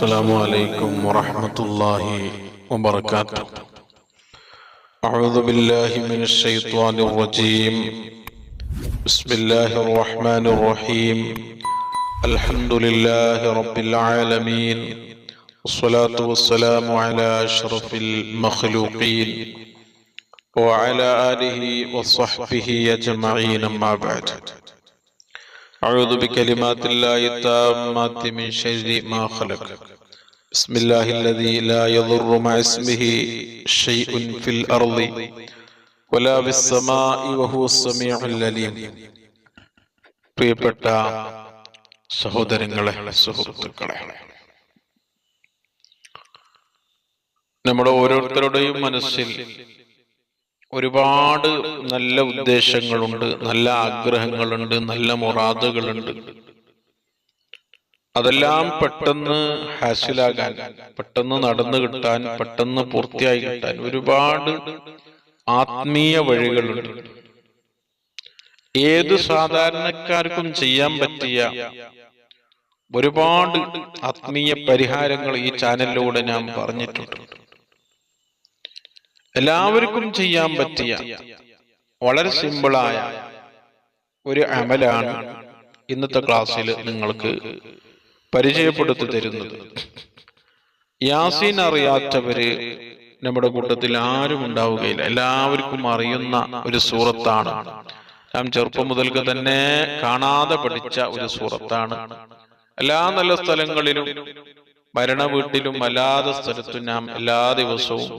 السلام عليكم ورحمة الله وبركاته. أعوذ بالله من الشيطان الرجيم. بسم الله الرحمن الرحيم. الحمد لله رب العالمين. والصلاة والسلام على أشرف المخلوقين. وعلى آله وصحبه أجمعين أما بعد. أعوذ بكلمات الله التامات من شر ما خلق بسم الله الذي لا يضر مع اسمه شيء في الأرض ولا في السماء وهو السميع العليم പ്രിയപ്പെട്ട സഹോദരങ്ങളെ സുഹൃത്തുക്കളെ നമ്മുടെ ഓരോരുത്തരുടെയും മനസ്സിൽ ഒരുപാട് നല്ല ഉദ്ദേശങ്ങളുണ്ട് നല്ല ആഗ്രഹങ്ങളുണ്ട് നല്ല മുറാദുകളുണ്ട്. അതെല്ലാം പെട്ടെന്ന് ഹാസിലാകാൻ പെട്ടെന്ന് നടന്നു കിട്ടാൻ പെട്ടെന്ന് പൂർത്തിയായി കിട്ടാൻ ഒരുപാട് ആത്മീയ വഴികളുണ്ട്. ഏത് സാധാരണക്കാർക്കും ചെയ്യാൻ പറ്റിയ ഒരുപാട് ആത്മീയ പരിഹാരങ്ങൾ ഈ ചാനലിലൂടെ ഞാൻ പറഞ്ഞിട്ടുണ്ട്. എല്ലാവർക്കും ചെയ്യാൻ പറ്റിയ വളരെ സിമ്പിളായ ഒരു അമലാണ് ഇന്നത്തെ ക്ലാസ്സിൽ നിങ്ങൾക്ക് പരിചയപ്പെടുത്തി തരുന്നത്. യാസീൻ അറിയാത്തവര് നമ്മുടെ കൂട്ടത്തിൽ ആരും ഉണ്ടാവുകയില്ല. എല്ലാവർക്കും അറിയുന്ന ഒരു സൂറത്താണ്. നാം ചെറുപ്പം മുതൽക്ക് തന്നെ കാണാതെ പഠിച്ച ഒരു സൂറത്താണ്. എല്ലാ നല്ല സ്ഥലങ്ങളിലും ഭരണ വീട്ടിലും അല്ലാതെ സ്ഥലത്തും നാം എല്ലാ ദിവസവും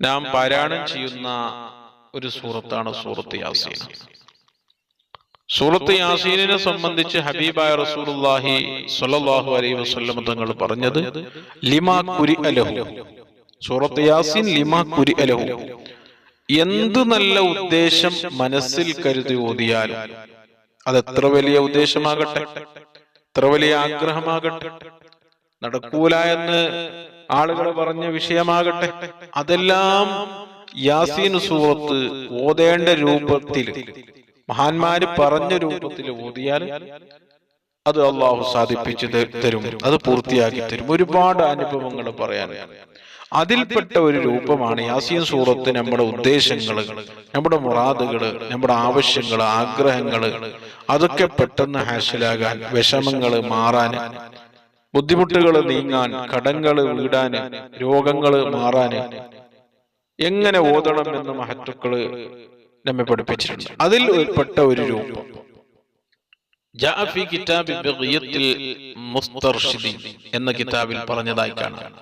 നാം പാരായണം ചെയ്യുന്ന ഒരു സൂറത്താണ് സൂറത്ത് യാസീൻ. സൂറത്ത് യാസീനെ സംബന്ധിച്ച് ഹബീബായ റസൂലുള്ളാഹി സ്വല്ലല്ലാഹു അലൈഹി വസല്ലം തങ്ങൾ പറഞ്ഞു ലിമാ കുരി അലഹു. സൂറത്ത് യാസീൻ ലിമാ കുരി അലഹു. എന്ത് നല്ല ഉദ്ദേശം മനസ്സിൽ കരുതി ഓതിയാൽ അത് എത്ര വലിയ ഉദ്ദേശമാകട്ടെ. എത്ര വലിയ ആഗ്രഹമാകട്ടെ. നടക്കൂല എന്ന് ആളുകൾ പറഞ്ഞ വിഷയമാകട്ടെ. അതെല്ലാം യാസീൻ സൂറത്ത് ഓതേണ്ട രൂപത്തിൽ മഹാന്മാര് പറഞ്ഞ രൂപത്തിൽ ഓതിയാൽ അത് അള്ളാഹു സാധിപ്പിച്ചു തരും അത് പൂർത്തിയാക്കി തരും. ഒരുപാട് അനുഭവങ്ങൾ പറയാൻ. അതിൽപ്പെട്ട ഒരു രൂപമാണ് യാസീൻ സൂറത്ത് നമ്മുടെ ഉദ്ദേശങ്ങൾ നമ്മുടെ മുറാദുകൾ നമ്മുടെ ആവശ്യങ്ങൾ ആഗ്രഹങ്ങൾ. അതൊക്കെ പെട്ടെന്ന് ഹാസിലാകാൻ വിഷമങ്ങൾ മാറാൻ ബുദ്ധിമുട്ടുകൾ നീങ്ങാൻ കടങ്ങൾ വീടാന് രോഗങ്ങൾ മാറാന് എങ്ങനെ ഓതണം എന്ന് മഹത്തുക്കൾ നമ്മെ പഠിപ്പിച്ചിട്ടുണ്ട്. അതിൽ ഉൾപ്പെട്ട ഒരു രൂപം. എന്ന കിതാബിൽ പറഞ്ഞതായി കാണാം.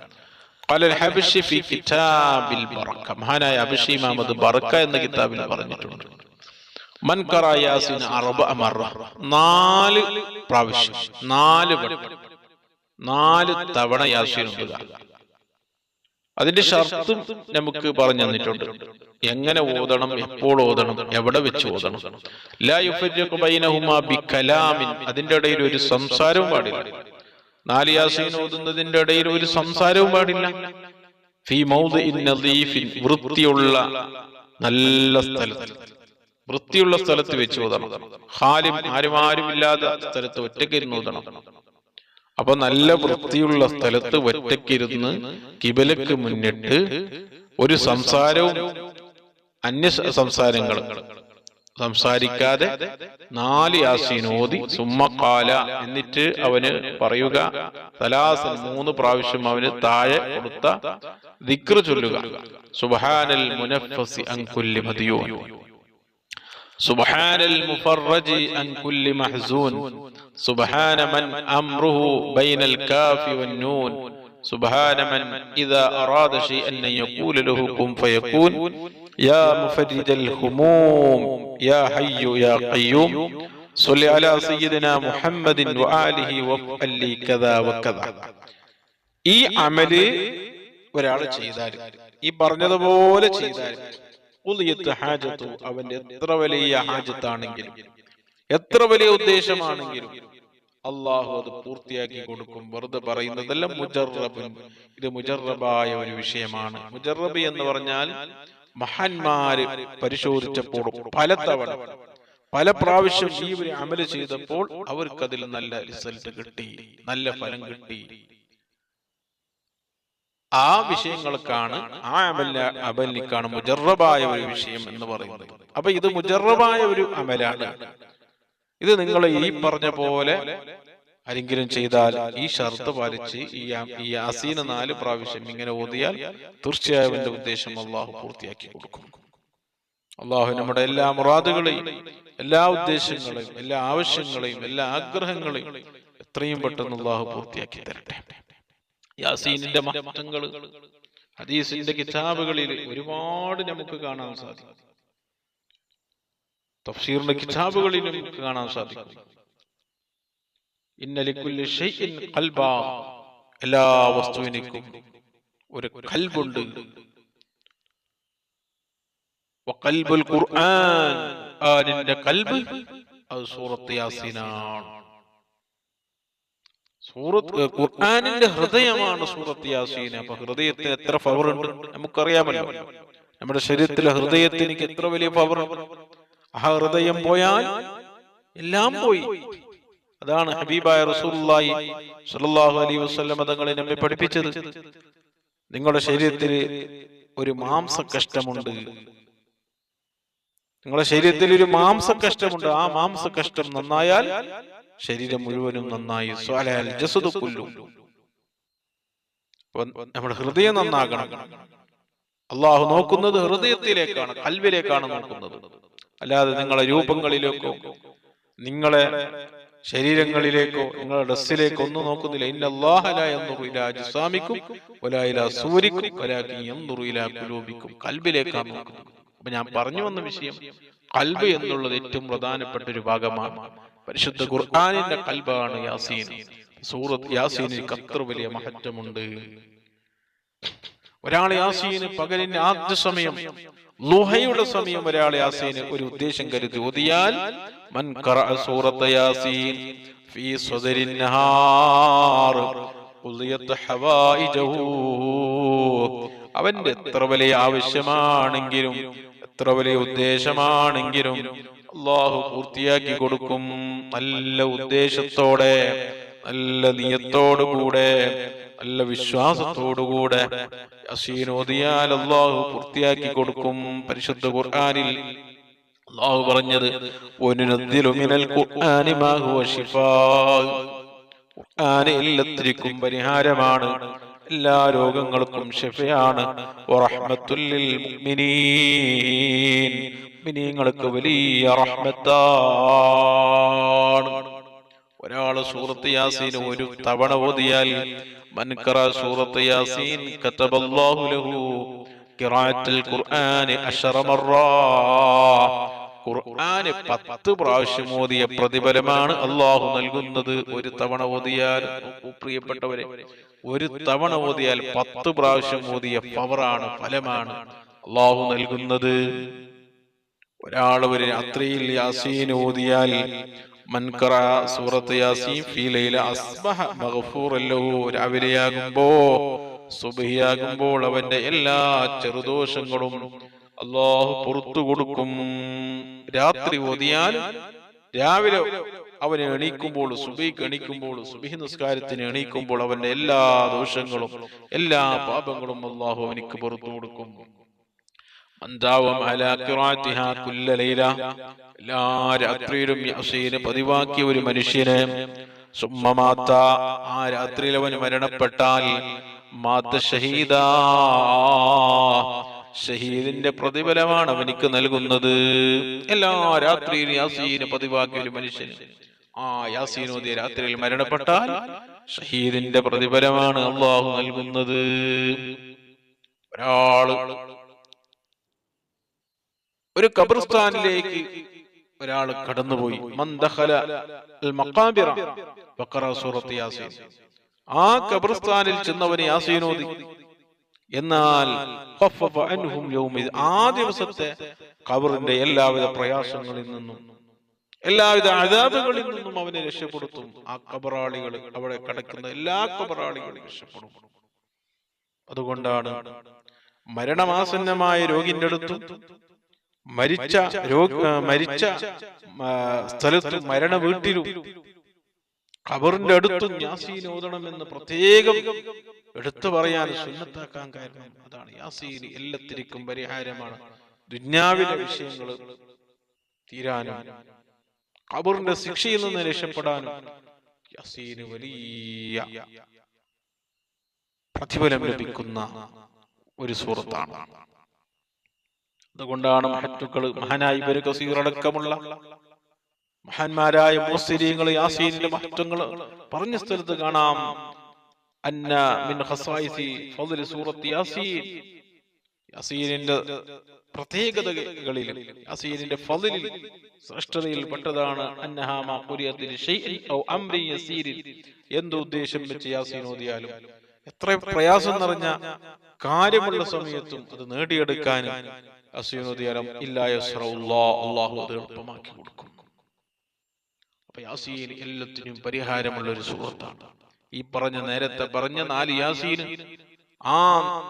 മഹാനായ അബിഷി മുഹമ്മദ് ബറക്ക എന്ന കിതാബിൽ പറഞ്ഞിട്ടുണ്ട്. മൻ യാസിൻ നാല് പ്രാവശ്യം നാല് വട്ടം. നാല് തവണ യാസീൻ ഓതുക അതിന്റെ ഷർത്തും നമുക്ക് പറഞ്ഞു തന്നിട്ടുണ്ട്. എങ്ങനെ ഓതണം? എപ്പോൾ ഓതണം? എവിടെ വെച്ച് ഓതണം? അതിന്റെ ഇടയിൽ ഒരു സംസാരവും പാടില്ല. നാല് യാസീൻ ഓതുന്നതിന്റെ ഇടയിൽ ഒരു സംസാരവും പാടില്ല. ഫി വൃത്തിയുള്ള നല്ല സ്ഥലത്ത്. വൃത്തിയുള്ള സ്ഥലത്ത് വെച്ച് ഓതണം. ഹാലും ആരും ആരും ഇല്ലാത്ത സ്ഥലത്ത് ഒറ്റയ്ക്ക് ഇരുന്ന് ഓതണം. അപ്പൊ നല്ല വൃത്തിയുള്ള സ്ഥലത്ത് ഒറ്റയ്ക്കിരുന്ന് കിബലക്ക് മുന്നിട്ട് ഒരു സംസാരവും അന്യ സംസാരങ്ങളും സംസാരിക്കാതെ നാല് യാസീനോതി സുമ്മക്കാല എന്നിട്ട് അവന് പറയുക തലാസൻ മൂന്ന് പ്രാവശ്യം അവന് താഴെ കൊടുത്ത ദിക്ര ചൊല്ലുക. സുബാനൽ മുനഫസി അങ്കുല്ലി മതിയോ سبحان المفرج عن كل محزون سبحان من أمره بين الكاف والنون سبحان من إذا أراد شيئا أن يقول له كن فيكون يا مفرج الهموم يا حي يا قيوم صل على سيدنا محمد وآله وفعل لي كذا وكذا ഈ അമല് ഒരാൾ ചെയ്താൽ ഈ പറഞ്ഞതുപോലെ ചെയ്താൽ ഹാജത്തു അവന്റെ എത്ര വലിയ ഹാജത്താണെങ്കിലും എത്ര വലിയ ഉദ്ദേശമാണെങ്കിലും അള്ളാഹു അത് പൂർത്തിയാക്കി കൊടുക്കും. വെറുതെ പറയുന്നതെല്ലാം മുജറബൻ ഇത് മുജറബായ ഒരു വിഷയമാണ്. മുജറബി എന്ന് പറഞ്ഞാൽ മഹാന്മാര് പരിശോധിച്ചപ്പോൾ പലതവണ പല പ്രാവശ്യം ഈ ഒരു അമൽ ചെയ്തപ്പോൾ അവർക്കതിൽ നല്ല റിസൾട്ട് കിട്ടി. നല്ല ഫലം കിട്ടി. ആ വിഷയങ്ങൾക്കാണ് ആ അമല അമലിക്കാണ് മുജറബായ ഒരു വിഷയം എന്ന് പറയുന്നത്. അപ്പൊ ഇത് മുജറബായ ഒരു അമലാണ്. ഇത് നിങ്ങൾ ഈ പറഞ്ഞ പോലെ ആരെങ്കിലും ചെയ്താൽ ഈ ഷർത്ത് പാലിച്ച് ഈ ഈ അസീന നാല് പ്രാവശ്യം ഇങ്ങനെ ഓതിയാൽ തീർച്ചയായും എന്റെ ഉദ്ദേശം അള്ളാഹു പൂർത്തിയാക്കി കൊടുക്കും. അള്ളാഹു നമ്മുടെ എല്ലാ മുറാദുകളെയും എല്ലാ ഉദ്ദേശങ്ങളെയും എല്ലാ ആവശ്യങ്ങളെയും എല്ലാ ആഗ്രഹങ്ങളെയും എത്രയും പെട്ടെന്ന് അള്ളാഹു പൂർത്തിയാക്കി തരട്ടെ. യാസീനിന്റെ മഹത്വങ്ങൾ ഹദീസിന്റെ കിതാബുകളിൽ ഒരുപാട് നമുക്ക് കാണാൻ സാധിക്കും. തഫ്സീറിന്റെ കിതാബുകളിൽ നമുക്ക് കാണാൻ സാധിക്കും. എല്ലാ വസ്തുവിനും ഒരു കൽബുണ്ട്. വഖൽബുൽ ഖുർആൻ. കൽബ്. അത് സൂറത്ത് യാസീനാണ്. സൂറത്ത് ഖുർആാനിന്റെ ഹൃദയമാണ് സൂറത്ത് യാസീൻ. അപ്പൊ ഹൃദയത്തിന് എത്ര പവർ ഉണ്ട് നമുക്കറിയാമല്ലോ. നമ്മുടെ ശരീരത്തിലെ ഹൃദയത്തിന് എത്ര വലിയ പവർ ആ ഹൃദയം പോയാൽ എല്ലാം പോയി. അതാണ് ഹബീബായ റസൂലുള്ളാഹി സ്വല്ലല്ലാഹു അലൈഹി വസല്ലം തങ്ങളെ നമ്മെ പഠിപ്പിച്ചത് നിങ്ങളുടെ ശരീരത്തിൽ ഒരു മാംസകഷ്ടമുണ്ട് നിങ്ങളുടെ ശരീരത്തിൽ ഒരു മാംസ കഷ്ടമുണ്ട് ആ മാംസ കഷ്ടം നന്നായാൽ ശരീരം മുഴുവനും നന്നായി. സ്വാലയാൽ നമ്മുടെ ഹൃദയം നന്നാകണം. അള്ളാഹു നോക്കുന്നത് ഹൃദയത്തിലേക്കാണ് കൽവിലേക്കാണ് നോക്കുന്നത്. അല്ലാതെ നിങ്ങളെ രൂപങ്ങളിലേക്കോ നിങ്ങളെ ശരീരങ്ങളിലേക്കോ നിങ്ങളുടെ ഡ്രസ്സിലേക്കോ ഒന്നും നോക്കുന്നില്ല. ഇന്നല്ലാഹലും സൂരിക്കും കൽബിലേക്കാണ് നോക്കുന്നത്. അപ്പൊ ഞാൻ പറഞ്ഞു വന്ന വിഷയം കൽബ് എന്നുള്ളത് ഏറ്റവും പ്രധാനപ്പെട്ട ഒരു ഭാഗമാണ്. പരിശുദ്ധ ഖുർആാനിന്റെ കൽബാണ് യാസീൻ. സൂറത്ത് യാസീനിൽ അത്ര വലിയ മഹത്വമുണ്ട്. ഒരാൾ യാസീന് പകലിന്റെ ആദ്യ സമയം ലുഹയുടെ സമയം ഒരാൾ യാസീന് ഒരു ഉദ്ദേശം കരുതി ഓതിയാൽ മൻ സൂറത്ത യാസീൻ ഫീ സ്വദരിൻ നഹാർ അവന്റെ എത്ര വലിയ ആവശ്യമാണെങ്കിലും എത്ര വലിയ ഉദ്ദേശമാണെങ്കിലും അള്ളാഹു പൂർത്തിയാക്കി കൊടുക്കും. നല്ല ഉദ്ദേശത്തോടെ നല്ല നിയത്തോടുകൂടെ നല്ല വിശ്വാസത്തോടുകൂടെ അസീനോദിയാൽ അള്ളാഹു പൂർത്തിയാക്കി കൊടുക്കും പരിശുദ്ധ ഖുർആനിൽ. അള്ളാഹു പറഞ്ഞത് ഖുർആാനിൽ മിനൽ ഖുർആനി മാ ഹുവ ശിഫാ" ഖുർആന് പരിഹാരമാണ്. എല്ലാ രോഗങ്ങൾക്കും ഷഫയാണ് മിനിങ്ങൾക്ക് വലിയ റഹ്മത്താണ്. ഒരാൾ സൂറത്ത് യാസീൻ ഒരു തവണ ഓതിയാൽ മൻകറ സൂറത്ത് യാസീൻ കതബല്ലാഹു ലഹു ഖിറാഅത്തുൽ ഖുർആനി അശറ മർറാ. ഖുർആന് പത്ത് പ്രാവശ്യം ഓതിയ പ്രതിഫലമാണ് അള്ളാഹു നൽകുന്നത്. ഒരു തവണ ഓതിയാൽ പ്രിയപ്പെട്ടവരെ ഒരു തവണ ഓതിയാൽ പത്ത് പ്രാവശ്യം ഓതിയ പവറാണ് ഫലമാണ്. അള്ളാഹു നൽകുന്നത്. ഒരാൾ ഒരു രാത്രിയിൽ യാസീൻ ഓതിയാൽ മൻകറ സൂറത്ത് യാസീൻ ഫീ ലൈല അസ്ബഹ മഗ്ഫൂറൻ ലഹു രാവിലെയാകുമ്പോ സുബഹിയാകുമ്പോൾ അവന്റെ എല്ലാ ചെറുദോഷങ്ങളും അള്ളാഹു പുറത്തു കൊടുക്കും. രാത്രി ഓതിയാൽ രാവിലെ അവന് എണീക്കുമ്പോൾ സുബിക്ക് എണീക്കുമ്പോൾ സുബിഹി നിസ്കാരത്തിന് എണീക്കുമ്പോൾ അവന്റെ എല്ലാ ദോഷങ്ങളും എല്ലാ പാപങ്ങളും അള്ളാഹു അവനിക്ക് പുറത്തു കൊടുക്കും. എല്ലാ രാത്രിയിലും പതിവാക്കിയ ഒരു മനുഷ്യന് സുമ്മമാത്ത ആ രാത്രിയിൽ അവൻ മരണപ്പെട്ടാൽ മാത്ത ഷഹീദാ ഷഹീദിന്റെ പ്രതിഫലമാണ് അവനിക്ക് നൽകുന്നത്. എല്ലാ രാത്രിയിലും യാസീന് പതിവാക്കിയ ഒരു മനുഷ്യന്. ആ യാസീനോദി രാത്രിയിൽ മരണപ്പെട്ടാൽ ഷഹീദിന്റെ പ്രതിഫലമാണ് അള്ളാഹു നൽകുന്നത്. ഒരാൾ ഒരു കബർസ്ഥാനിലേക്ക് ഒരാൾ കടന്നുപോയി. ആ കബർസ്ഥാനിൽ ചെന്നവന് യാസീനോദി എന്നാൽ ആ ദിവസത്തെ കബറിന്റെ എല്ലാവിധ പ്രയാസങ്ങളിൽ നിന്നും എല്ലാവിധ അതാപുകളിൽ നിന്നും അവനെ രക്ഷപ്പെടുത്തും. ആ കബറാളികൾ അവിടെ കിടക്കുന്ന എല്ലാ കബറാളികളും രക്ഷപ്പെടും. അതുകൊണ്ടാണ് മരണമാസന്നമായ രോഗിന്റെ അടുത്ത് മരിച്ച രോഗ മരിച്ച സ്ഥലത്ത് മരണ വീട്ടിലും ഖബറിന്റെ അടുത്തും യാസീൻ എന്ന് പ്രത്യേകം എടുത്തു പറയാൻ സുന്നത്താക്കാൻ കാരണം അതാണ്. യാസീൻ എല്ലാത്തിരിക്കും പരിഹാരമാണ്. ദുന്യാവിലെ വിഷയങ്ങൾ തീരാനും. ഖബറിന്റെ ശിക്ഷയിൽ നിന്ന് രക്ഷപ്പെടാനും. യസീന് വലിയ പ്രതിഫലം ലഭിക്കുന്ന ഒരു സുഹൃത്താണ്. അതുകൊണ്ടാണ് മഹറ്റുക്കൾ മഹാനായി ബരുകസീർ അടക്കമുള്ള മഹാന്മാരായ മുസ്ലിങ്ങൾ യാസീനിന്റെ മഹത്വങ്ങൾ പറഞ്ഞ സ്ഥലത്ത് കാണാം. അന്ന മിൻ ഹസായിസി ഫضل സൂറത്ത് യാസീൻ. യാസീനിന്റെ പ്രത്യേകതകളിൽ യാസീനിന്റെ ഫضലിൽ ശ്രേഷ്ഠതയിൽ പെട്ടതാണ് അന്നഹാ മാ ഖുരിയത്തിൽ ഷൈഇൻ ഔ അംരി യസീരിൻ എന്ത് ഉദ്ദേശം വെച്ച് യാസീൻ എത്ര പ്രയാസം നിറഞ്ഞ കാര്യമുള്ള സമയത്തും അത് നേടിയെടുക്കാനും അസീനോദിയാലും ഇല്ലായ എളുപ്പമാക്കി കൊടുക്കും. അപ്പൊ യാസീൻ എല്ലാത്തിനും പരിഹാരമുള്ള ഒരു സുഹൃത്താണ്. ഈ പറഞ്ഞ നേരത്തെ പറഞ്ഞ നാല് യാസീന് ആ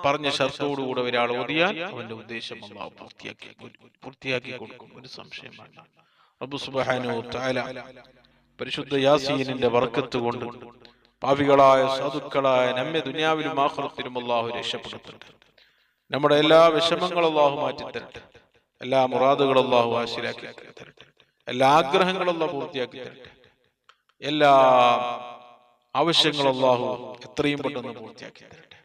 പറഞ്ഞ ഷർത്തോടുകൂടെ ഒരാൾ ഓതിയാൽ അവന്റെ ഉദ്ദേശം അള്ളാഹു പൂർത്തിയാക്കി പൂർത്തിയാക്കി കൊടുക്കും. ഒരു സംശയം റബ്ബു സുബ്ഹാനഹു തആല പരിശുദ്ധ യാസീനിന്റെ വർക്കത്ത് കൊണ്ട് പാവികളായ സാധുക്കളായ നമ്മെ ദുനിയാവിലും ആഖിറത്തിലും അള്ളാഹു രക്ഷപ്പെടുത്തട്ടെ. നമ്മുടെ എല്ലാ വിഷമങ്ങളും അള്ളാഹു മാറ്റി തരട്ടെ എല്ലാ മുറാദുകളും അള്ളാഹു ആശിലാക്കി തരട്ടെ. എല്ലാ ആഗ്രഹങ്ങളും അള്ളാഹു പൂർത്തിയാക്കി തരട്ടെ. എല്ലാ ആവശ്യങ്ങളും അള്ളാഹു എത്രയും പെട്ടെന്ന് പൂർത്തിയാക്കി തരട്ടെ.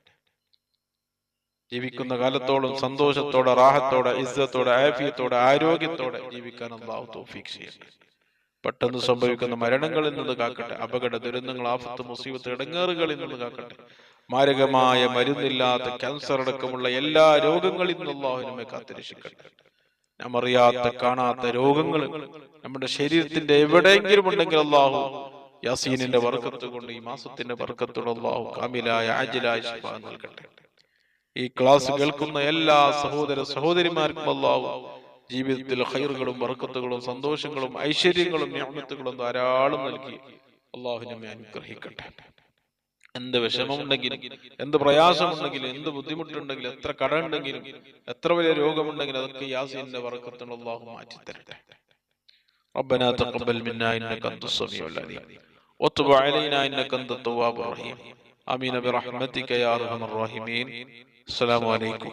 ജീവിക്കുന്ന കാലത്തോളം സന്തോഷത്തോടെ റാഹത്തോടെ ഇസ്സത്തോടെ ആഫിയത്തോടെ ആരോഗ്യത്തോടെ ജീവിക്കാൻ അള്ളാഹു തോഫീക്ക് ചെയ്യട്ടെ. പെട്ടെന്ന് സംഭവിക്കുന്ന മരണങ്ങളിൽ നിന്ന് കാക്കട്ടെ. അപകട ദുരന്തങ്ങൾ ആഫത്ത് മുസീബത്ത് ഇടങ്ങേറുകളിൽ നിന്ന് കാക്കട്ടെ. മാരകമായ മരുന്നില്ലാത്ത ക്യാൻസർ അടക്കമുള്ള എല്ലാ രോഗങ്ങളിൽ നിന്നും അള്ളാഹു നമ്മെ കാത്തിരക്ഷിക്കട്ടെ നാം അറിയാത്ത കാണാത്ത രോഗങ്ങൾ നമ്മുടെ ശരീരത്തിന്റെ എവിടെയെങ്കിലും ഉണ്ടെങ്കിൽ അള്ളാഹു യാസീനിന്റെ വർക്കത്ത് കൊണ്ട് ഈ മാസത്തിന്റെ വർക്കത്തോട് അള്ളാഹു കാമിലായ ആജിലായ ശിഫ നൽകട്ടെ. ഈ ക്ലാസ് കേൾക്കുന്ന എല്ലാ സഹോദര സഹോദരിമാർക്കും അള്ളാഹു ജീവിതത്തിൽ ഹൈറുകളും വർക്കത്തുകളും സന്തോഷങ്ങളും ഐശ്വര്യങ്ങളും ഞാമത്തുകളും ധാരാളം നൽകി അള്ളാഹു നമ്മെ അനുഗ്രഹിക്കട്ടെ എന്ത് വിഷമമുണ്ടെങ്കിലും എന്ത് പ്രയാസമുണ്ടെങ്കിലും എന്ത് ബുദ്ധിമുട്ടുണ്ടെങ്കിലും എത്ര കടമുണ്ടെങ്കിലും എത്ര വലിയ രോഗമുണ്ടെങ്കിലും അതൊക്കെ യാസീന്റെ വർക്കത്തിന് അള്ളാഹു മാറ്റി തരട്ടെ ربنا تقبل منا انك انت السميع العليم وتب علينا انك انت التواب الرحيم امين برحمتك يا ارحم الراحمين अलैक्म